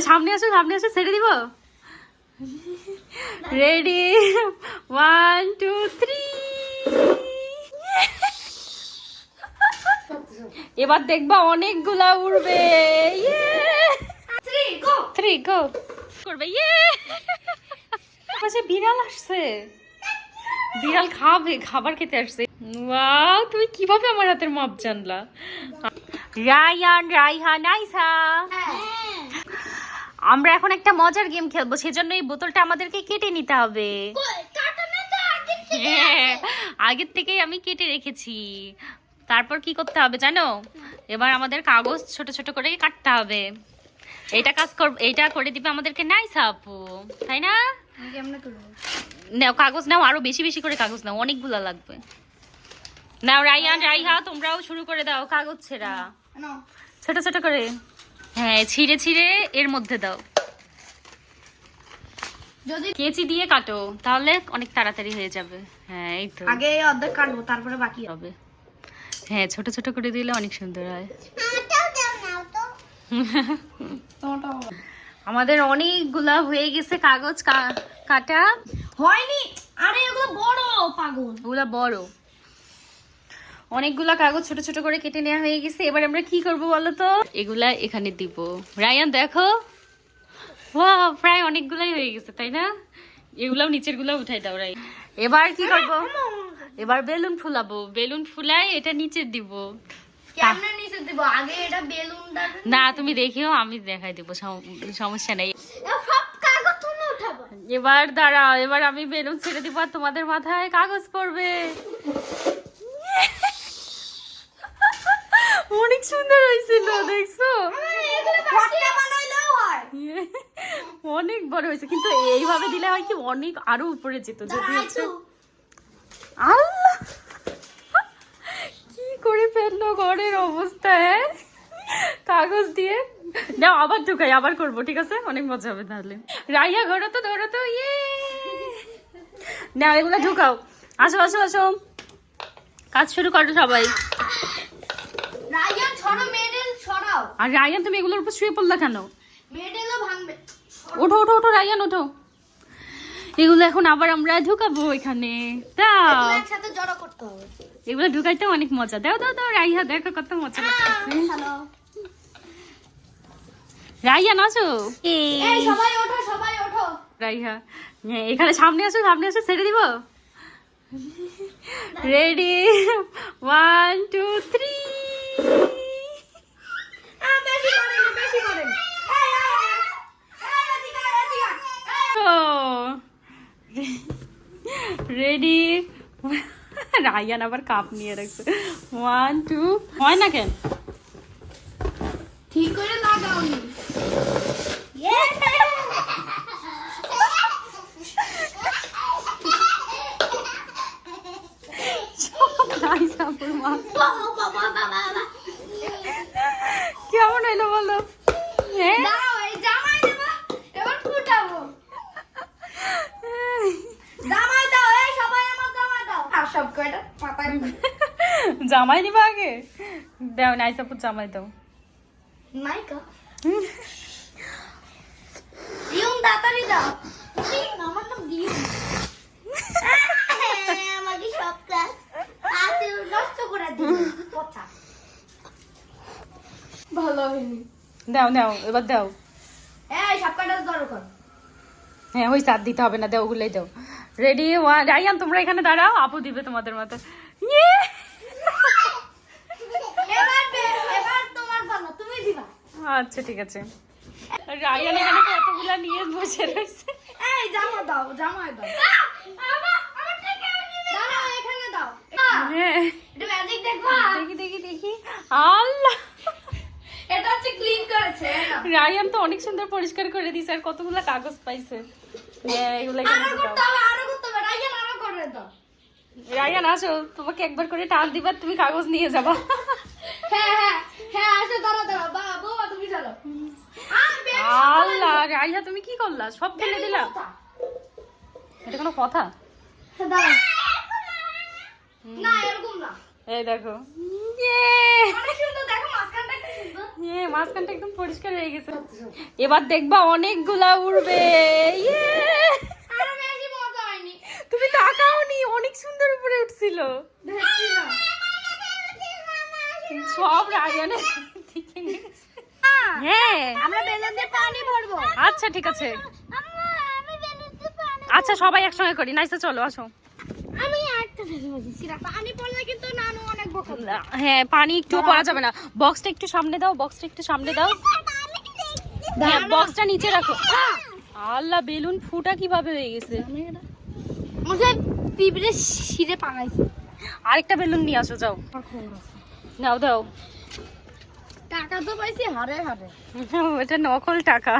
এখানে সামনে আসো সামনে আসো ছেড়ে দিব? রেডি ওয়ান টু থ্রি এবার দেখবা অনেকগুলা উড়বে। থ্রি গো করবে ইয়ে পাশে বিড়াল আসছে। বিড়াল খাবে খাবার খেতে আসছে। ওয়াও তুমি কীভাবে আমার হাতের মাপ জানলা? রায়ান রাইহান আইসা আমরা এখন একটা মজার গেম খেলব সেজন্য এই বোতলটা আমাদেরকে কেটে নিতে হবে। হ্যাঁ, আগের থেকেই আমি কেটে রেখেছি। তারপর কি করতে হবে জানো? এবার আমাদের কাগজ ছোট ছোট করে কাটতে হবে। এইটা কাজ কর এইটা করে দিবে আমাদেরকে নাইসা আপু তাই না? নাও কাগজ নাও আরও বেশি বেশি করে কাগজ নাও অনেকগুলো লাগবে। নাও রাইয়ান রাইহা তোমরাও শুরু করে দাও কাগজ ছেঁড়া। ছোট ছোট করে। হ্যাঁ ছিঁড়ে ছিঁড়ে এর মধ্যে দাও। যদি কেচি দিয়ে কাটো তাহলে অনেক তাড়াতাড়ি হয়ে যাবে। হ্যাঁ এই তো। আগে অর্ধেক কাটবো তারপরে বাকি হবে। হ্যাঁ ছোট ছোট করে দিলে অনেক সুন্দর হয়। আমাদের অনেকগুলা হয়ে গেছে কাগজ কাটা। হয়নি! আরে এগুলো বড় পাগল। ওগুলা বড়। অনেকগুলা কাগজ ছোট ছোট করে কেটে নেওয়া হয়ে গেছে। এবার আমরা কি করব বলো তো? এগুলা এখানে দিব। রায়ান দেখো। প্রায় অনেকগুলাই হয়ে গেছে তাই না? এগুলাও নিচেরগুলো উঠাই দাও রাই এবার কি করব? এবার বেলুন ফুলাবো। বেলুন ফুলাই এটা নিচে দিব। কেমনে নিচে দিব? আগে এটা না তুমি দেখিও আমি দেখাই দিব সমস্যা নেই। এবার দাঁড়াও এবার আমি বেলুন ছেড়ে দিব আর তোমাদের মাথায় কাগজ পড়বে। অনেক সুন্দর হয়েছিল দেখছ? ঘরটা বানাইলেও হয়। অনেক বড় হয়েছে কিন্তু এইভাবে দিলে হয় কি অনেক আরও উপরে যেত যদি হচ্ছে আল্লাহ! কি করে ফেলল ঘরের অবস্থা হ্যাঁ? কাগজ দিয়ে। নাও আবার ঢুকাই আবার করব ঠিক আছে? অনেক মজা হবে তাহলে। রাইয়া ঘরে তো ধরো তো ইয়ে! নাও এগুলো ঢুকাও। আসো আসো আসো। কাজ শুরু করো সবাই। রায়ান ছড়ো মেডেল ছড়াও আর রায়ান তুমি এগুলোর উপর শুয়ে পড়লা কেন? মেডেলও ভাঙবে। ওঠো ওঠো ওঠো রায়ান ওঠো। এগুলো এখন আবার আমরা ঢুকাবো এখানে। দাও। এগুলো একসাথে জড়ো করতে হবে। এগুলো ঢুকাইতে অনেক মজা। দাও দাও দাও রাইহা দেখো কত মজা লাগতেছে হ্যালো রাইয়া নাচো। এই সবাই ওঠো সবাই ওঠো। রাইহা হ্যাঁ, এখানে সামনে আসো সামনে আসো ছেড়ে দিব? Ready one two three ah, বেশি করেন বেশি করেন এই, এই, এই, এই, এদিকে আয়, এদিকে আয়। এই, রেডি রায়ান আবার কাপ নিয়ে রাখছে ওয়ান টু হয় না কেন ঠিক করে লাগাওনি Nice, আপুর মা। কেমন হইল বলো হ্যাঁ জামাই নিবা আগে দাও নাইস আপুর জামাই দাও নাইকা। দিউম তাড়াতাড়ি দাও। আমার নাম দিউম। আমাকে সব হাতে নষ্ট করে। পচা। ভালো হয়নি। দাও দাও এবার দাও। এই সব কয়টা জড়ো কর হ্যাঁ ওই সাত দিতে হবে না দাও ওগুলোই দাও। রেডি ওয়ান রায়ান তোমরা এখানে দাঁড়াও আপু দিবে তোমাদের মতো। ইয়ে! এবার বে- এবার তোমার পালা তুমি দিবা। আচ্ছা ঠিক আছে। রায়ান এখানে কতগুলা নিয়ে বসে রয়েছে? এই জামা দাও জামা দাও। এখানে দাও। হ্যাঁ। এটা ম্যাজিক দেখবা দেখি দেখি দেখি। আল্লাহ এটা হচ্ছে ক্লিন করেছে নাও। রায়ান তো অনেক সুন্দর পরিষ্কার করে দিয়েছে আর কতগুলা কাগজ পাইছে। হ্যাঁ এগুলো রায়ান আসো তোমাকে একবার করে টান দিবার তুমি কাগজ নিয়ে যাবা। হ্যাঁ হ্যাঁ হ্যাঁ আসো দাঁড়া দাঁড়া বা তুমি চলো। আল্লাহ রাইয়া তুমি কি করলা? সব ফেলে দিলা? এটা কোনো কথা? না এরকম না। এই দেখো। দেখো ইয়ে মাঝখানটা একদম পরিষ্কার হয়ে গেছে। এবার দেখবা অনেকগুলা উড়বে। ইয়ে। তুমি তাকাওনি, অনেক সুন্দর উপরে উঠছিল। সব রায়ানের হ্যাঁ। আচ্ছা ঠিক আছে। আচ্ছা সবাই একসঙ্গে করি। নাইসে চলো, আসো। হ্যাঁ পানি একটু পড়া যাবে না। বক্সটা একটু সামনে দাও বক্সটা একটু সামনে দাও। হ্যাঁ বক্সটা নিচে রাখো। আল্লাহ বেলুন ফুটা কীভাবে হয়ে গেছে? পিঁপড়ে শিরে পাকাইছে আরেকটা বেলুন নিয়ে আসো যাও। নাও দাও। টাকা তো পাইছি হারে হারে। এটা নকল টাকা।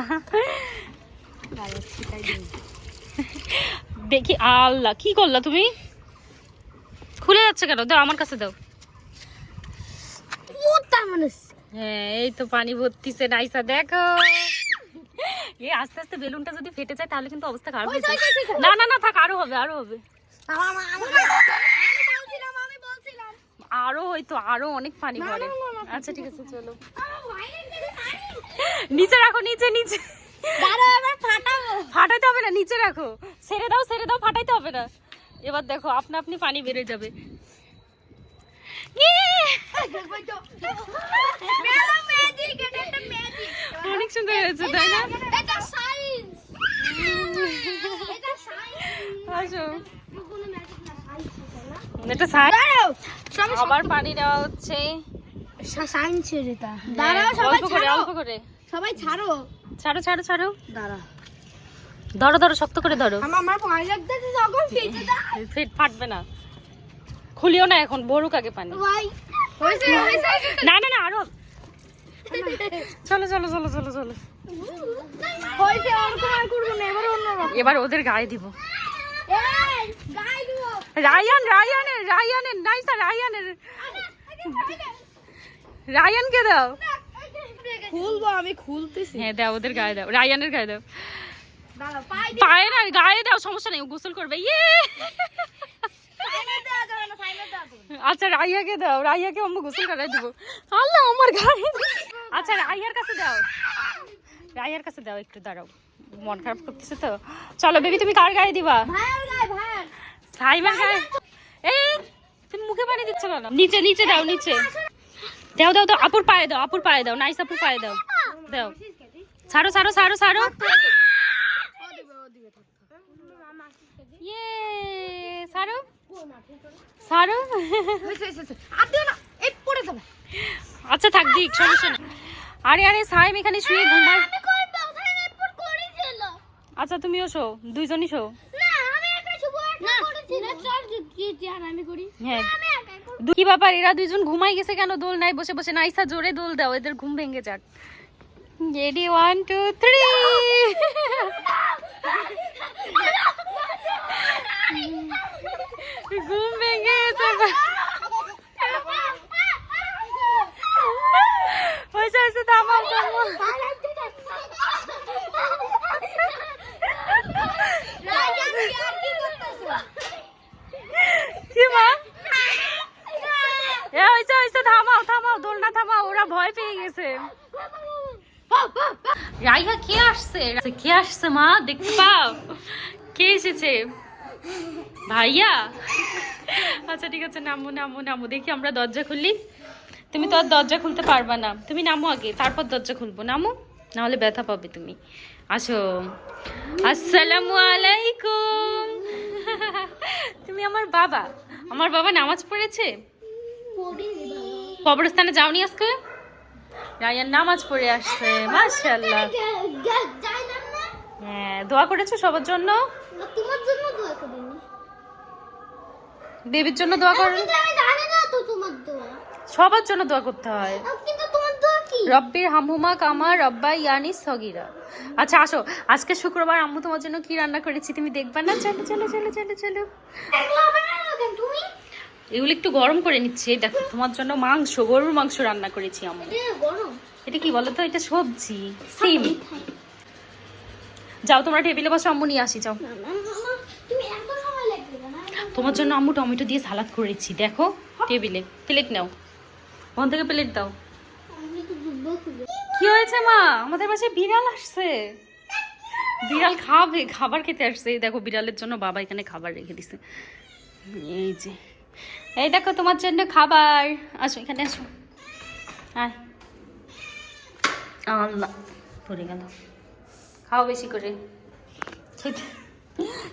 দেখি আল্লাহ কি করলা তুমি? খুলে যাচ্ছে কেন? দাও আমার কাছে দাও। হ্যাঁ এই তো পানি ভর্তিছে নাইসা দেখো। এ আস্তে আস্তে বেলুনটা যদি ফেটে যায় তাহলে কিন্তু অবস্থা খারাপ হয়ে যায়। না না না থাক আরও হবে আরও হবে। আরও হয়তো আরও অনেক পানি পড়ে আচ্ছা ঠিক আছে চলো। নিচে রাখো নিচে নিচে। দাঁড়াও এবার ফাটাবো। ফাটাইতে হবে না নিচে রাখো। ছেড়ে দাও ছেড়ে দাও ফাটাইতে হবে না। এবার দেখো আপনা আপনি পানি বেড়ে যাবে। এটা অনেক সুন্দর হয়েছে তাই না? এটা এটা এটা দাঁড়াও আবার পানি দেওয়া হচ্ছে। সায়েন্স এটা হ্যাঁ, দাঁড়াও সবাই ছাড়ো। সবাই ছাড়ো। ছাড়ো ছাড়ো ছাড়ো। দাঁড়া ধরো ধরো শক্ত করে ধরো। আমার আমার ভয় লাগতেছে যখন ফেটে দা ফেট ফাটবে না। খুলিও না এখন বড়ুক আগে পানি। না না না আরও। চলো চলো চলো চলো চলো। হইছে ওরকম আর করব না এবার এবার ওদের গায়ে দিব। এই গাই দিব। রায়ান রায়ানের রায়ানের নাইসা রায়ানের। রায়ানকে দাও। খুলবো আমি খুলতেছি। হ্যাঁ দাও ওদের গায়ে দাও। রায়ানের গায়ে দাও। পায়ে না গায়ে দাও সমস্যা নেই গোসল করবে। ইয়ে! না না। আচ্ছা রাইয়াকে দাও রাইয়াকে আমি গোসল করাই দিব। আল্লাহ আমার গায়ে আচ্ছা রাইয়ার কাছে দাও। রাইয়ার কাছে দাও একটু দাঁড়াও। মন খারাপ করতেছে তো। চলো বেবি তুমি কার গায়ে দিবা? সাইবার গায়ে এই তুমি মুখে পানি দিচ্ছ কেন? নিচে নিচে দাও নিচে। দাও দাও দাও আপুর পায়ে দাও আপুর পায়ে দাও। নাইস আপুর পায়ে দাও। দাও। ছাড়ো ছাড়ো ছাড়ো ছাড়ো ও দিবে ও দিবে থাক থাক মামা ইয়ে পড়ে যাবে আচ্ছা থাক দিক সমস্যা নেই আরে আরে সাইম এখানে শুয়ে ঘুমায় আমি করব ওখানে এরপর করেছিল আচ্ছা তুমিও শো দুইজনই শো না আমি একা শুভ না করেছিল না চল দিদি আর আমি করি হ্যাঁ আমি একাই করব দু- কি ব্যাপার এরা দুইজন ঘুমাই গেছে কেন দোল নাই বসে বসে নাইসা জোরে দোল দাও এদের ঘুম ভেঙে যাক রেডি ওয়ান টু থ্রি ঘুম ভেঙে গেছে হয়েছে? হয়েছে থামাও থামাও মা এ হয়েছে হয়েছে থামাও থামাও দোলনা থামাও ওরা ভয় পেয়ে গেছে রাইহা কে আসছে কে আসছে মা দেখতে পাও কে এসেছে ভাইয়া? আচ্ছা ঠিক আছে নামো নামো নামো। দেখি আমরা দরজা খুললি তুমি তো আর দরজা খুলতে পারবা না। তুমি নামো আগে তারপর দরজা খুলবো। নামো নাহলে ব্যথা পাবে তুমি। আসো। আসসালামু আলাইকুম। তুমি আমার বাবা। আমার বাবা নামাজ পড়েছে? কবরস্থানে যাওনি আজকে? রায়ান নামাজ পড়ে আসছে মাশাআল্লাহ। হ্যাঁ দোয়া করেছ সবার জন্য? তোমার জন্য দোয়া করিনি বেবির জন্য দোয়া করেন কিন্তু আমি জানি না তো তোমার দোয়া। সবার জন্য দোয়া করতে হয়। কিন্তু তোমার দোয়া কি? রব্বির হামহুমা কামা রব্বা ইয়ানি সগিরা। আচ্ছা আসো। আজকে শুক্রবার আম্মু তোমার জন্য কি রান্না করেছি তুমি দেখবা না? চলো চলো চলো চলো চলো। তুমি? এগুলো একটু গরম করে নিচ্ছি। দেখো তোমার জন্য মাংস গরুর মাংস রান্না করেছি আম্মু। এটা কি বলো তো এটা সবজি। সিম। যাও, তোমরা টেবিলে বসে, আম্মু নিয়ে আসি, যাও। তোমার জন্য আম্মু টমেটো দিয়ে সালাদ করেছি, দেখো টেবিলে প্লেট নাও। ওখান থেকে প্লেট দাও। কি হয়েছে, মা? আমাদের বাসায় বিড়াল আসছে। বিড়াল খাবে, খাবার খেতে আসছে। এই দেখো, বিড়ালের জন্য বাবা এখানে খাবার রেখে দিছে। এই যে। এই দেখো, তোমার জন্য খাবার। আসো, এখানে আসো। আয়। আল্লাহ, পড়ে গেল। খাও বেশি করে। খেতে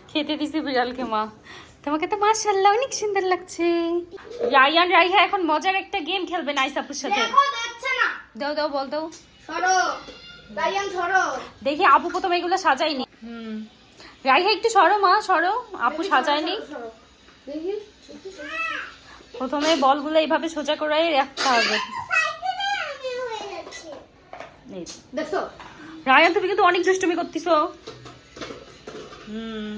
খেতে দিছি বিড়ালকে মা। তোমাকে তো মাশাআল্লাহ অনেক সুন্দর লাগছে। রায়ান রাইহা এখন মজার একটা গেম খেলবে নাইসাপুর সাথে। দেখো দাও দাও বল দাও। সরো। রায়ান সরো। দেখি আপু প্রথমে এগুলো সাজায়নি। হুম। রাইহা একটু সরো মা সরো। আপু সাজায়নি। দেখি প্রথমে বলগুলো এইভাবে সোজা করে রাখতে হবে। দেখছ? রায়ান তুমি কিন্তু অনেক দুষ্টুমি করতেছো। হুম।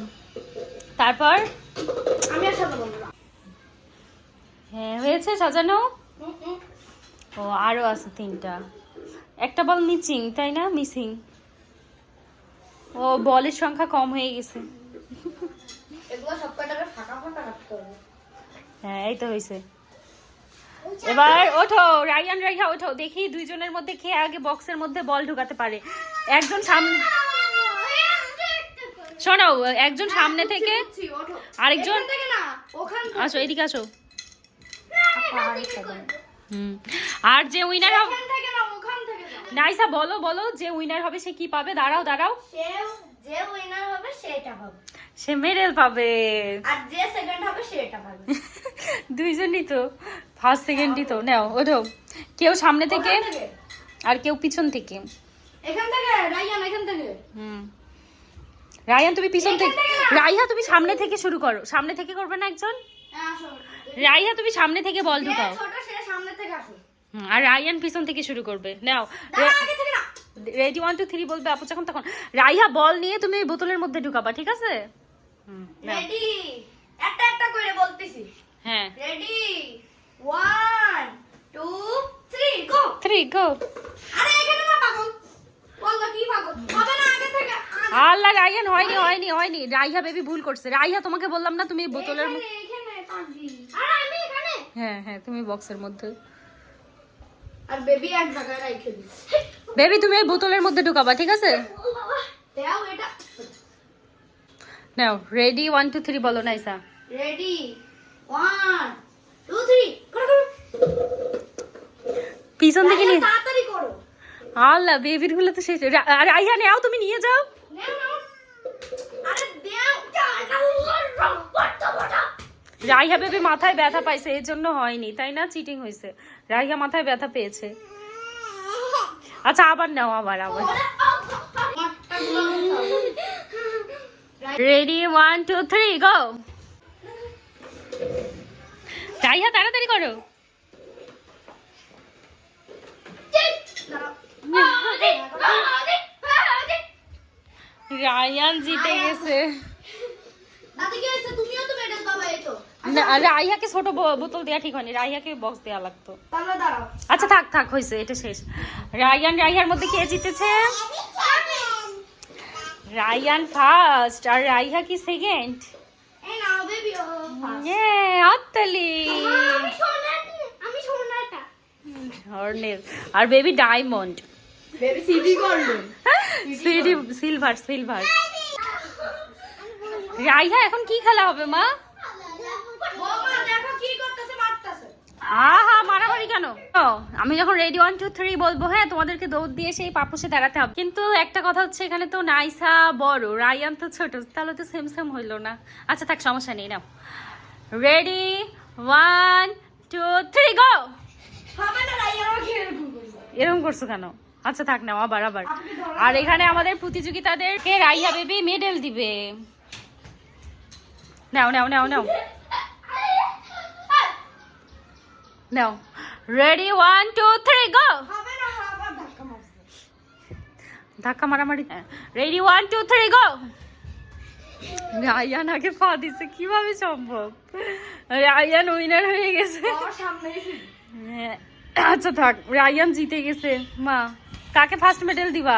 তারপর? আমি আর সাজাবো না। হ্যাঁ হয়েছে সাজানো। ও আরও আছে তিনটা। একটা বল মিচিং তাই না? মিসিং ও বলের সংখ্যা কম হয়ে গেছে। হ্যাঁ এই তো হয়েছে। এবার ওঠো রায়ান রাইহা ওঠো। দেখি দুইজনের মধ্যে খেয়ে আগে বক্সের মধ্যে বল ঢুকাতে পারে। একজন সামনে শোনো একজন সামনে থেকে। আরেকজন? আসো এদিকে আসো। হুম। আর যে উইনার হবে। নাইসা বলো বলো যে উইনার হবে সে কি পাবে? দাঁড়াও দাঁড়াও। সে যে উইনার হবে সেটা পাবে। সে মেডেল পাবে আর যে সেকেন্ড হবে সেটা পাবে দুইজনই তো। ফার্স্ট সেকেন্ডই তো। নাও ওঠো। কেউ সামনে থেকে। আর কেউ পিছন থেকে। এখান থেকে রায়ান এখান থেকে। হুম। রায়ান তুমি পিছন থেকে রাইহা তুমি সামনে থেকে শুরু করো। সামনে থেকে করবে না একজন? হ্যাঁ, রাইহা তুমি সামনে থেকে বল ঢুকাও ছোট সে সামনে থেকে আসো। হুম, আর রায়ান পিছন থেকে শুরু করবে। নাও। রেডি ওয়ান টু থ্রি বলবে আপু যখন তখন। রাইহা বল নিয়ে তুমি বোতলের মধ্যে ঢুকাবা ঠিক আছে? রেডি একটা একটা করে বলতেছি। হ্যাঁ। Ready one two three go three go আরে এখানে না পাগল। আল্লাহ রায়ান হয়নি হয়নি হয়নি। রাইহা বেবি ভুল করছে। রাইহা তোমাকে বললাম না তুমি বোতলের হ্যাঁ হ্যাঁ তুমি বক্সের মধ্যে। আর বেবি এক জায়গায় রেখে বেবি তুমি এই বোতলের মধ্যে ঢুকাবা ঠিক আছে? নাও রেডি ওয়ান টু থ্রি বলো Naisa. Ready one two three পিছন থেকে নিয়ে তাড়াতাড়ি করো। আল্লাহ বেবিরগুলো তো শেষ। আর আইহা নেও তুমি নিয়ে যাও। রাইহা বেবি মাথায় ব্যথা পাইছে এই জন্য হয়নি, তাই না? চিটিং হয়েছে রাইহা মাথায় ব্যথা পেয়েছে। আচ্ছা আবার নাও, আবার আবার। Ready one two three go Raiha, তাড়াতাড়ি করো। রায়ান জিতে গেছে। রাইহাকে ছোট বোতল দেওয়া ঠিক হয়নি রাইহাকে বক্স দেওয়া লাগতো। আচ্ছা থাক থাক হয়েছে এটা শেষ। রায়ান রাইহার মধ্যে কে জিতেছে? রায়ান ফার্স্ট আর রাইহা কি সেকেন্ড আর baby diamond silver silver Raiha এখন কি খেলা হবে মা? আহা মারামারি কেন? আমি যখন রেডি ওয়ান টু থ্রি বলব হ্যাঁ তোমাদেরকে দৌড় দিয়ে সেই পাপুসে দাঁড়াতে হবে। কিন্তু একটা কথা হচ্ছে এখানে তো নাইসা বড় রায়ান তো ছোট তাহলে তো সেম সেম হইল না। আচ্ছা থাক সমস্যা নেই নাও। Ready one two three go না এরকম করছ কেন? আচ্ছা থাক নাও আবার আবার। আর এখানে আমাদের প্রতিযোগিতাদেরকে রাইয়া বেবি মেডেল দিবে? নাও নাও নাও নাও। নাও। Ready one two three go না ধাক্কা মারামারি। Ready one two three go Rayan আগে পা দিছে কীভাবে সম্ভব? রায়ান উইনার হয়ে গেছে। সামনে হ্যাঁ, আচ্ছা থাক, রায়ান জিতে গেছে। মা, কাকে ফার্স্ট মেডেল দিবা?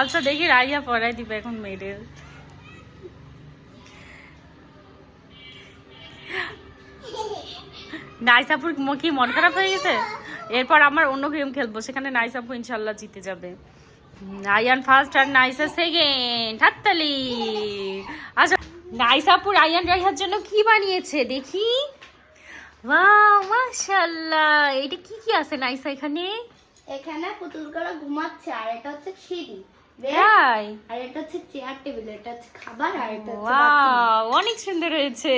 আচ্ছা দেখি রাইয়া পড়াই দিবে এখন মেডেল নাইসাপুর কি মন খারাপ হয়ে গেছে? এরপর আমার অন্য গেম খেলব, সেখানে নাইস আপু ইনশাল্লাহ জিতে যাবে। আয়ান ফার্স্ট আর নাইসা সেকেন্ড হাততালি। আচ্ছা নাইসাপুর আয়ান রাইহার জন্য কি বানিয়েছে? দেখি। ওয়াও মাশাআল্লাহ। এটা কি কি আছে নাইসা এখানে? এখানে পুতুল ঘুমাচ্ছে আর এটা হচ্ছে সিঁড়ি তাই? আর এটা হচ্ছে চেয়ার টেবিল এটা হচ্ছে খাবার আর এটা ওয়াও অনেক সুন্দর হয়েছে।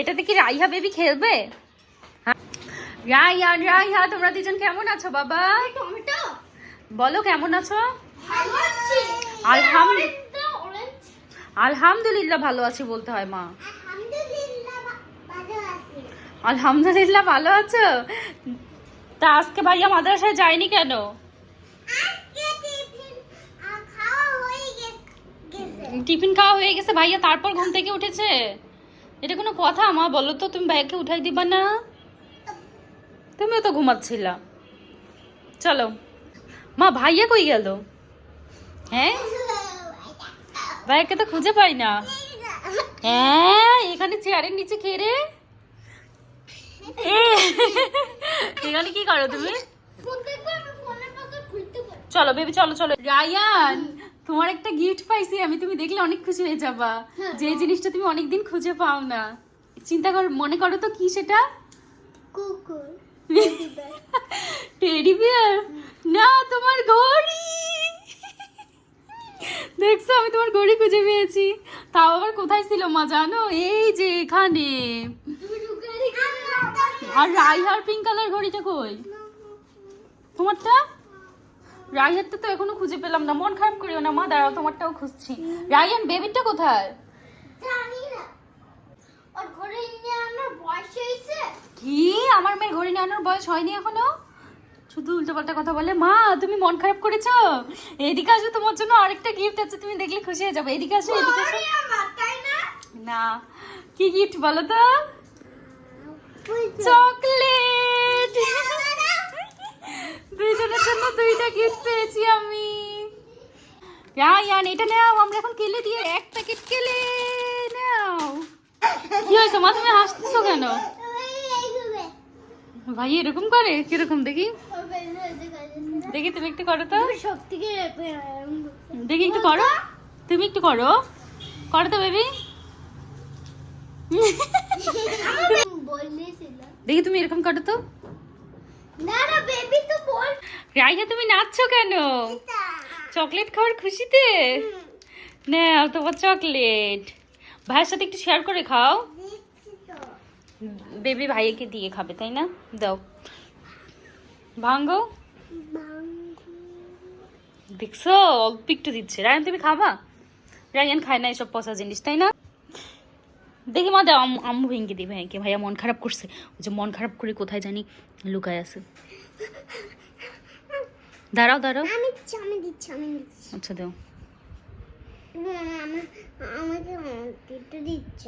এটাতে কি রাইহা বেবি খেলবে? হ্যাঁ। রাইহা তোমরা দুজন কেমন আছো বাবা? টমেটো। বলো কেমন আছো? আলহামদুলিল্লাহ আলহামদুলিল্লাহ ভালো আছি বলতে হয় মা। আলহামদুলিল্লাহ। আলহামদুলিল্লাহ ভালো আছো? তা আজকে ভাইয়া মাদ্রাসায় যায়নি কেন? টিফিন খাওয়া হয়ে গেছে ভাইয়া তারপর ঘুম থেকে উঠেছে? এটা কোনো কথা মা বলো তো তুমি ভাইয়াকে উঠাই দিবা না? তুমিও তো ঘুমাচ্ছিলা। চলো। মা ভাইয়া কই গেল? হ্যাঁ? ভাইয়াকে তো খুঁজে পাই না। হ্যাঁ এখানে চেয়ারের নিচে খেয়ে এখানে কি করো তুমি? ফোন দেখব আমি ফোনের পাসওয়ার্ড খুলতে পারি। চলো বেবি চলো চলো। রায়ান তোমার একটা গিফট পাইছি আমি তুমি দেখলে অনেক খুশি হয়ে যাবা। যে জিনিসটা তুমি অনেকদিন খুঁজে পাও না। চিন্তা কর মনে করো তো কি সেটা? কুকুর। টেডি বিয়ার না তোমার ঘড়ি। দেখছ আমি তোমার ঘড়ি খুঁজে পেয়েছি। তাও আবার কোথায় ছিল মা জানো? এই যে এখানে। আর রাইহার পিঙ্ক কালার ঘড়িটা কই? তোমারটা? রাইহারটা তো এখনও খুঁজে পেলাম না মন খারাপ করিও না মা দাঁড়াও তোমারটাও খুঁজছি। রাইহান বেবিটা কোথায়? কি? আমার মেয়ের ঘড়ি নেওয়ানোর বয়স হয়নি এখনও? শুধু উল্টোপাল্টা কথা বলে মা তুমি মন খারাপ করেছ? এদিকে আসো তোমার জন্য আরেকটা গিফট আছে তুমি দেখলে খুশি হয়ে যাবে। এদিকে আসো এদিকে আসো। না? কি গিফট বলো তো? চকলেট দুইজনের জন্য দুইটা গিফট পেয়েছি আমি। রায়ান এটা নাও আমরা এখন কেলে দিয়ে এক প্যাকেট কেলে নাও। কি হয়েছে মা তুমি হাসতেছো কেন? ভাই এরকম করে? কীরকম দেখি। দেখি তুমি একটু করো তো। দেখি একটু করো। তুমি একটু করো। করো তো বেবি দেখি তুমি এরকম করো তো। না না বেবি তো বল। রাইহা তুমি নাচছো কেন? চকলেট খাওয়ার খুশিতে? নাও তোমার চকলেট। ভাইয়ের সাথে একটু শেয়ার করে খাও। বেবি ভাইকে দিয়ে খাবে তাই না? দাও। ভাঙ্গো। দেখছ অল্প একটু দিচ্ছে। রায়ন তুমি খাবা? রায়ন খায় না এসব পচা জিনিস তাই না? দেখি মা দাও আম্মু- ভেঙে দিই ভাইকে ভাইয়া মন খারাপ করছে। ওই যে মন খারাপ করে কোথায় জানি লুকায় আছে। দাঁড়াও দাঁড়াও। আমি দিচ্ছি আমি দিচ্ছি আমি দিচ্ছি। আচ্ছা দাও। আমাকে একটু দিচ্ছ।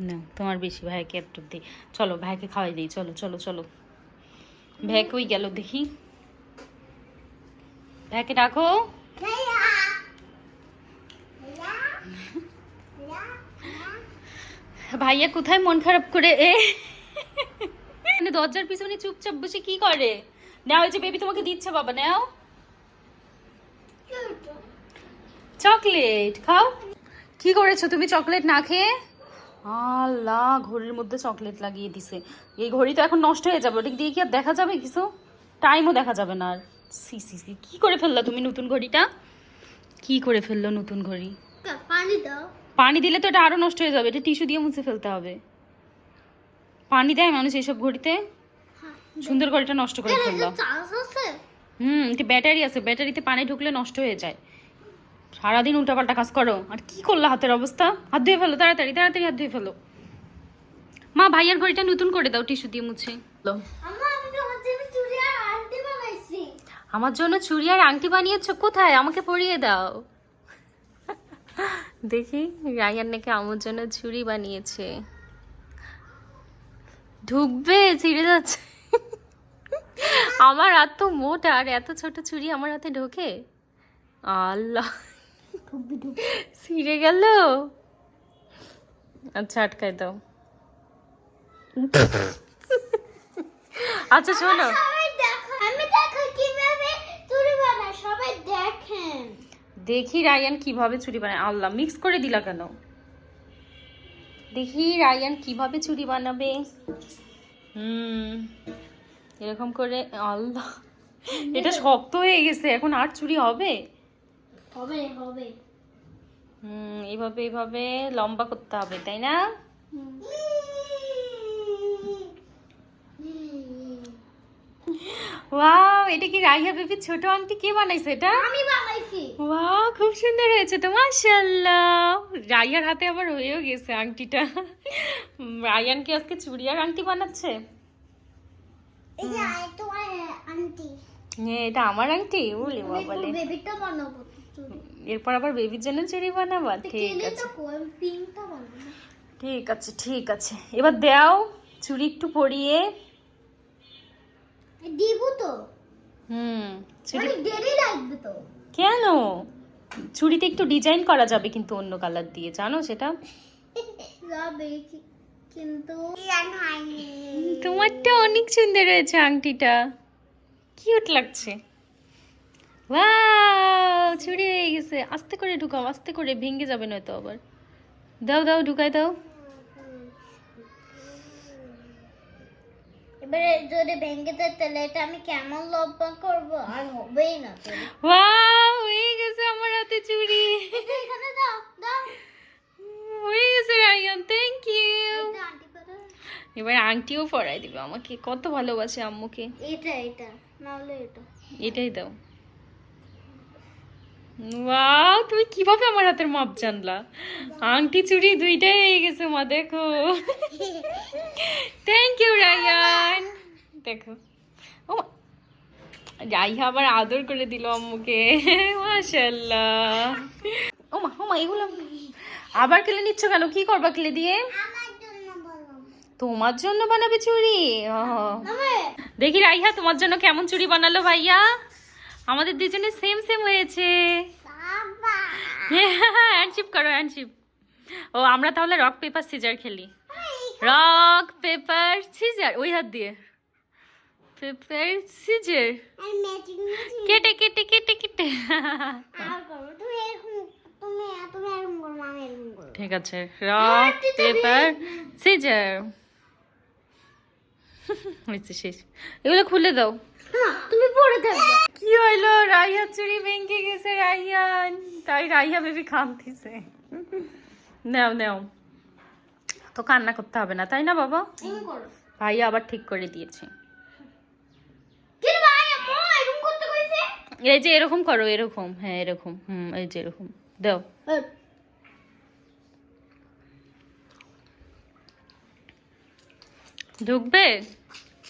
না তোমার বেশি ভাইকে একটু দিই চলো ভাইকে খাওয়াই দিই চলো চলো চলো। ভাই কই গেল দেখি। ভাইকে ডাকো। ভাইয়া কোথায় মন খারাপ করে? এ। মানে দরজার পিছনে চুপচাপ বসে কি করে? নাও, এই যে বেবি তোমাকে দিচ্ছে, বাবা, নাও। চকলেট, খাও। কি করেছ তুমি চকলেট না খেয়ে? আল্লাহ, ঘড়ির মধ্যে চকলেট লাগিয়ে দিছে। এই ঘড়ি তো এখন নষ্ট হয়ে যাবে ওটা দিয়ে কি আর দেখা যাবে কিছু? টাইমও দেখা যাবে না আর। সি সি সি, কি করে ফেললা তুমি নতুন ঘড়িটা? কি করে ফেলল নতুন ঘড়ি? পানি দাও। পানি দিলে তো এটা আরও নষ্ট হয়ে যাবে এটা টিস্যু দিয়ে মুছে ফেলতে হবে। পানি দেয় মানুষ এইসব ঘড়িতে? সুন্দর ঘড়িটা নষ্ট করে ফেলল। হুম এটা ব্যাটারি আছে ব্যাটারিতে পানি ঢুকলে নষ্ট হয়ে যায়। সারাদিন উল্টাপাল্টা কাজ করো। আর কি করল হাতের অবস্থা? হাত ধুয়ে ফেলো তাড়াতাড়ি তাড়াতাড়ি হাত ধুয়ে ফেলো। মা ভাইয়ার ঘড়িটা নতুন করে দাও টিস্যু দিয়ে মুছে। লো। আমা আমি তোমার জন্য চুড়ি আর আন্টি বানাইছি। আমার জন্য চুড়ি আর আংটি বানিয়েছো কোথায়? আমাকে পরিয়ে দাও। দেখি রায়ান নাকি আমার জন্য চুড়ি বানিয়েছে। ঢুকবে ছিঁড়ে যাচ্ছে। আমার হাত তো মোটা আর এত ছোট চুড়ি আমার হাতে ঢোকে? আল্লাহ। ছিঁড়ে গেল। আচ্ছা আটকাই দাও। আচ্ছা শোনো। সবাই দেখো সবাই দেখেন। দেখি রায়ান কীভাবে চুরি বানায়। আল্লাহ মিক্স করে দিলা কেন? দেখি রায়ান কীভাবে চুরি বানাবে। হুম এরকম করে আল্লাহ এটা শক্ত হয়ে গেছে এখন আর চুরি হবে? হবে হবে। হুম এইভাবে এইভাবে লম্বা করতে হবে তাই না? ওয়াও এটা কি রাইয়া বেবি ছোট আংটি? কে বানাইছে এটা? আমি বানাইছি। ওয়াও খুব সুন্দর হয়েছে তো মাশাআল্লাহ। রাইয়ার হাতে আবার হয়েও গেছে আংটিটা। রায়ান কি আজকে চুড়ি আর আংটি বানাচ্ছে? এই যে তোমার আন্টি হ্যাঁ এটা আমার আংটি? বলে বাবালে বেবিটা বানাবো এরপর আবার বেবির জন্য চুড়ি বানাবা? ঠিক আছে। ঠিক আছে ঠিক আছে। এবার দাও চুড়ি একটু পরিয়ে। দিব তো। হুম অনেক দেরি লাগবে তো। কেন? চুড়িতে একটু ডিজাইন করা যাবে কিন্তু অন্য কালার দিয়ে জানো সেটা? যাবে কিন্তু তোমারটা অনেক সুন্দর হয়েছে আংটিটা। কিউট লাগছে। ওয়াও চুড়ি হয়ে গেছে। আস্তে করে ঢুকাও আস্তে করে ভেঙে যাবে নয়তো আবার। দাও দাও ঢুকাই দাও। এবারে যদি ভেঙে দেয় তাহলে এটা আমি কেমন লম্বা করব? আর হবেই না। ওয়াও হয়ে গেছে আমার হাতে চুড়ি। এখানে দাও দাও। হয়ে গেছে রায়ান থ্যাংক ইউ এবার আংটিও পরাই দিবে আমাকে কত ভালোবাসে আম্মুকে। এটা এটা নাহলে এটা। এটাই দাও। ওয়াও তুমি কীভাবে আমার হাতের মাপ জানলা? আংটি চুড়ি দুইটাই হয়ে গেছে মা দেখো। Thank you Rayan. দেখো। ও রাইহা আবার আদর করে দিল আম্মুকে। মাশাল্লাহ ও মা ও মা এগুলো আবার কেলে নিচ্ছ কেন? কি করবা কেলে দিয়ে? তোমার জন্য বানাবে চুড়ি? দেখি রাইহা তোমার জন্য কেমন চুড়ি বানালো ভাইয়া? আমাদের দুজনে সেম সেম হয়েছে। হ্যান্ডশিপ করো হ্যান্ডশিপ ও আমরা তাহলে রক পেপার সিজার খেলি। রক পেপার সিজার ওই হাত দিয়ে। পেপার সিজার কেটে কেটে কেটে কেটে। ঠিক আছে। রক পেপার সিজার শেষ। এগুলো খুলে দাও। তুমি পড়ে থাকবে। কি হইল? রাইয়া চুরি ভেঙে গেছে রাইয়ান। তাই রাইয়া বেবি কাঁদতেছে। নাও নাও। তো কান্না করতে হবে না তাই না বাবা? ভাইয়া আবার ঠিক করে দিয়েছে। এই যে এরকম করো এরকম। হ্যাঁ এরকম। হুম এই যে এরকম। দাও। ঢুকবে?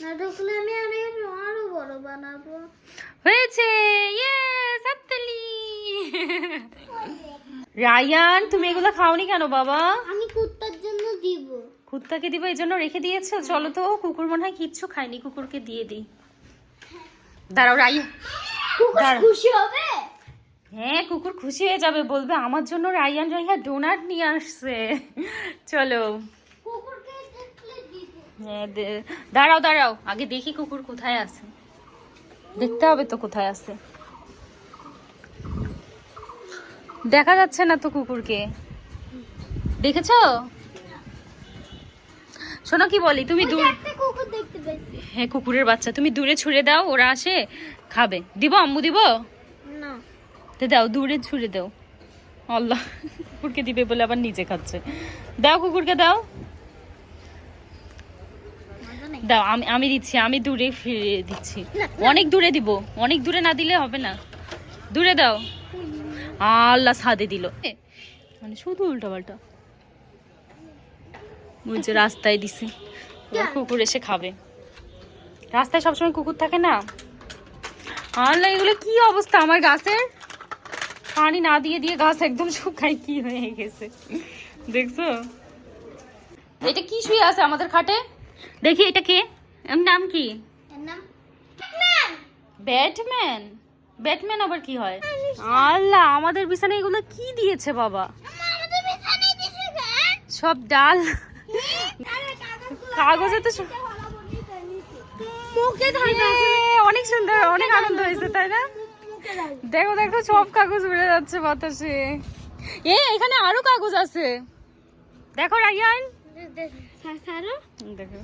না ঢুকলে আমি আরে আরও বড় বানাবো। হয়েছে ইয়েস হাততালি রায়ান তুমি এগুলো খাওনি কেন বাবা? আমি কুত্তার জন্য দিব। কুত্তাকে দিব এই জন্য রেখে দিয়েছ? চলো তো কুকুর মনে হয় কিচ্ছু খায়নি কুকুরকে দিয়ে দিই। দাঁড়াও রাইয়া কুকুর খুশি হবে? হ্যাঁ কুকুর খুশি হয়ে যাবে বলবে আমার জন্য রায়ান রাইয়া ডোনাট নিয়ে আসছে। চলো কুকুরকে দেখলে দিব হ্যাঁ, দে- দাঁড়াও দাঁড়াও। আগে দেখি কুকুর কোথায় আছে। দেখতে হবে তো কোথায় আছে। দেখা যাচ্ছে না তো কুকুরকে। দেখেছ? শোনো কি বলি তুমি দূর হ্যাঁ কুকুরের বাচ্চা। তুমি দূরে ছুঁড়ে দাও ওরা আসে খাবে। দিব আম্মু দিব? না। দাও দূরে ছুঁড়ে দাও। আল্লাহ কুকুরকে দিবে বলে আবার নিজে খাচ্ছে। দাও কুকুরকে দাও। দাও আমি আমি দিচ্ছি আমি দূরে ফিরিয়ে দিচ্ছি। অনেক দূরে দিব অনেক দূরে না দিলে হবে না। দূরে দাও। আল্লাহ সাদে দিল। মানে শুধু উল্টা পাল্টা ওই যে রাস্তায় দিছি। কুকুর এসে খাবে। রাস্তায় সবসময় কুকুর থাকে না। আল্লাহ এগুলো কি অবস্থা আমার গাছের পানি না দিয়ে দিয়ে গাছ একদম শুকায় কি হয়ে গেছে? দেখছ? এটা কি শুয়ে আছে আমাদের খাটে? দেখি এটা কে? এর নাম কি? ব্যাটম্যান। ব্যাটম্যান? আবার কি হয়? আল্লাহ আমাদের বিছানায় এগুলো কি দিয়েছে বাবা? সব ডাল। কাগজে তো ইয়ে, অনেক সুন্দর অনেক আনন্দ হয়েছে তাই না? দেখো দেখো সব কাগজ উড়ে যাচ্ছে বাতাসে। এ এখানে আরও কাগজ আছে। দেখো রাইয়ান সারো দেখো।